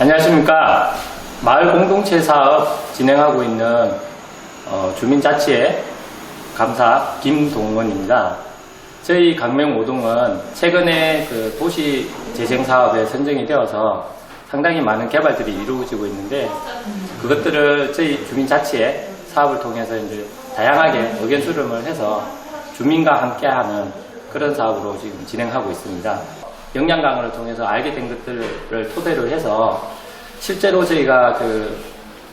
안녕하십니까. 마을 공동체 사업 진행하고 있는 어, 주민자치회 감사 김동원입니다. 저희 강명 5동은 최근에 그 도시 재생 사업에 선정이 되어서 상당히 많은 개발들이 이루어지고 있는데 그것들을 저희 주민자치회 사업을 통해서 이제 다양하게 의견 수렴을 해서 주민과 함께하는 그런 사업으로 지금 진행하고 있습니다. 역량 강화를 통해서 알게 된 것들을 토대로 해서 실제로 저희가 그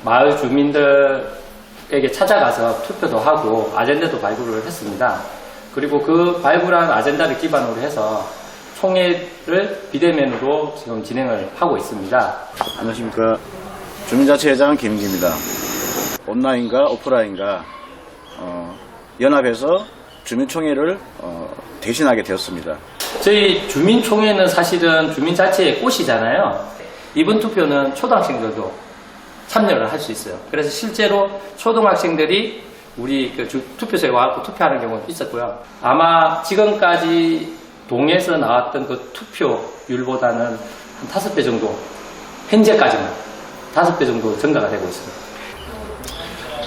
마을 주민들에게 찾아가서 투표도 하고 아젠다도 발굴을 했습니다. 그리고 그 발굴한 아젠다를 기반으로 해서 총회를 비대면으로 지금 진행을 하고 있습니다. 안녕하십니까. 주민자치회장 김인기입니다. 온라인과 오프라인과 어, 연합해서 주민총회를 어, 대신하게 되었습니다. 저희 주민총회는 사실은 주민자치의 꽃이잖아요. 이번 투표는 초등학생들도 참여를 할 수 있어요. 그래서 실제로 초등학생들이 우리 그 주- 투표소에 와서 투표하는 경우도 있었고요. 아마 지금까지 동에서 나왔던 그 투표율보다는 한 다섯 배 정도, 현재까지는 다섯 배 정도 증가가 되고 있습니다.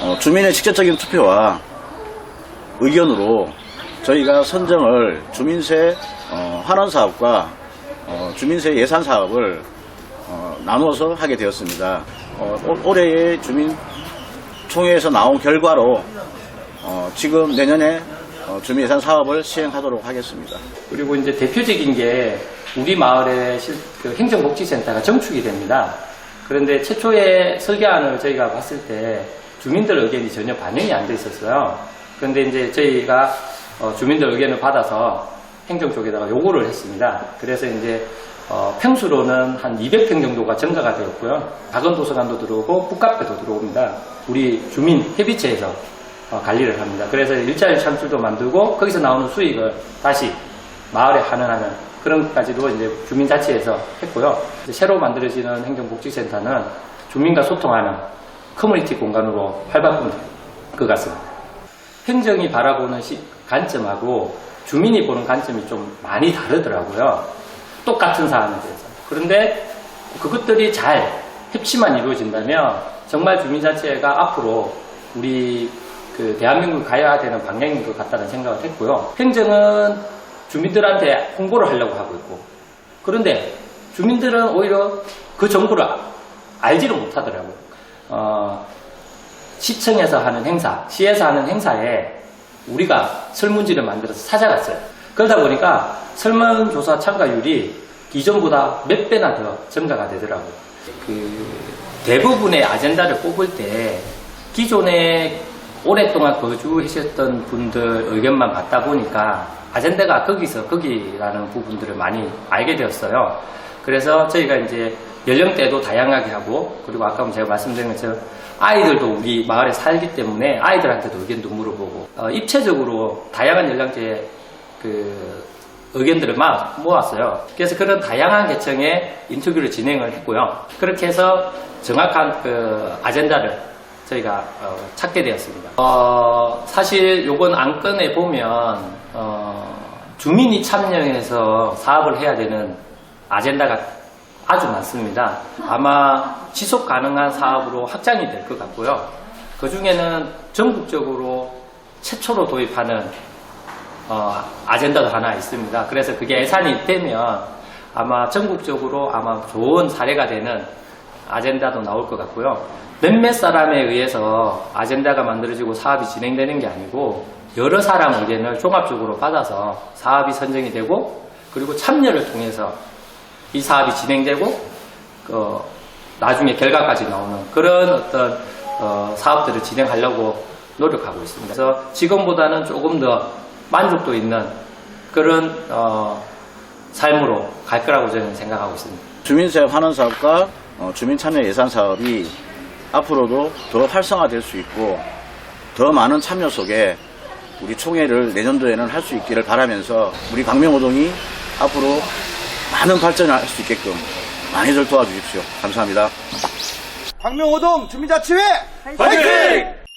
어, 주민의 직접적인 투표와 의견으로 저희가 선정을 주민세 어, 환원 사업과 어, 주민세 예산 사업을 어, 나누어서 하게 되었습니다. 어, 올- 올해의 주민총회에서 나온 결과로 어, 지금 내년에 어, 주민예산 사업을 시행하도록 하겠습니다. 그리고 이제 대표적인 게 우리 마을의 실- 그 행정복지센터가 정축이 됩니다. 그런데 최초의 설계안을 저희가 봤을 때 주민들 의견이 전혀 반영이 안 돼 있었어요. 그런데 이제 저희가 어, 주민들 의견을 받아서 행정 쪽에다가 요구를 했습니다. 그래서 이제 어, 평수로는 한 200평 정도가 증가가 되었고요. 작은 도서관도 들어오고 북카페도 들어옵니다. 우리 주민 협의체에서 어, 관리를 합니다. 그래서 일자리 창출도 만들고 거기서 나오는 수익을 다시 마을에 환원하는 그런 것까지도 이제 주민자치에서 했고요. 새로 만들어지는 행정복지센터는 주민과 소통하는 커뮤니티 공간으로 활바꾼 것 같습니다. 행정이 바라보는 시- 관점하고 주민이 보는 관점이 좀 많이 다르더라고요. 똑같은 사안에 대해서. 그런데 그것들이 잘 협치만 이루어진다면 정말 주민자치회가 앞으로 우리 그 대한민국 가야 되는 방향인 것 같다는 생각을 했고요. 행정은 주민들한테 홍보를 하려고 하고 있고 그런데 주민들은 오히려 그 정보를 알지를 못하더라고요. 어, 시청에서 하는 행사, 시에서 하는 행사에 우리가 설문지를 만들어서 찾아갔어요. 그러다 보니까 설문조사 참가율이 기존보다 몇 배나 더 증가가 되더라고요. 그 대부분의 아젠다를 뽑을 때 기존에 오랫동안 거주하셨던 분들 의견만 받다 보니까 아젠다가 거기서 거기라는 부분들을 많이 알게 되었어요. 그래서 저희가 이제 연령대도 다양하게 하고 그리고 아까 제가 말씀드린 것처럼 아이들도 우리 마을에 살기 때문에 아이들한테도 의견도 물어보고 어, 입체적으로 다양한 연령대의 그 의견들을 막 모았어요. 그래서 그런 다양한 계층의 인터뷰를 진행을 했고요. 그렇게 해서 정확한 그 아젠다를 저희가 어, 찾게 되었습니다. 어, 사실 요번 안건에 보면 어, 주민이 참여해서 사업을 해야 되는 아젠다가 아주 많습니다. 아마 지속 가능한 사업으로 확장이 될 것 같고요. 그 중에는 전국적으로 최초로 도입하는 어, 아젠다도 하나 있습니다. 그래서 그게 예산이 되면 아마 전국적으로 아마 좋은 사례가 되는 아젠다도 나올 것 같고요. 몇몇 사람에 의해서 아젠다가 만들어지고 사업이 진행되는 게 아니고 여러 사람 의견을 종합적으로 받아서 사업이 선정이 되고 그리고 참여를 통해서 이 사업이 진행되고 어, 나중에 결과까지 나오는 그런 어떤 어, 사업들을 진행하려고 노력하고 있습니다. 그래서 지금보다는 조금 더 만족도 있는 그런 어, 삶으로 갈 거라고 저는 생각하고 있습니다. 주민세 환원 사업과 어, 주민참여 예산 사업이 앞으로도 더 활성화될 수 있고 더 많은 참여 속에 우리 총회를 내년도에는 할 수 있기를 바라면서 우리 광명호동이 앞으로 많은 발전을 할 수 있게끔 많이들 도와주십시오. 감사합니다. 광명호동 주민자치회 화이팅!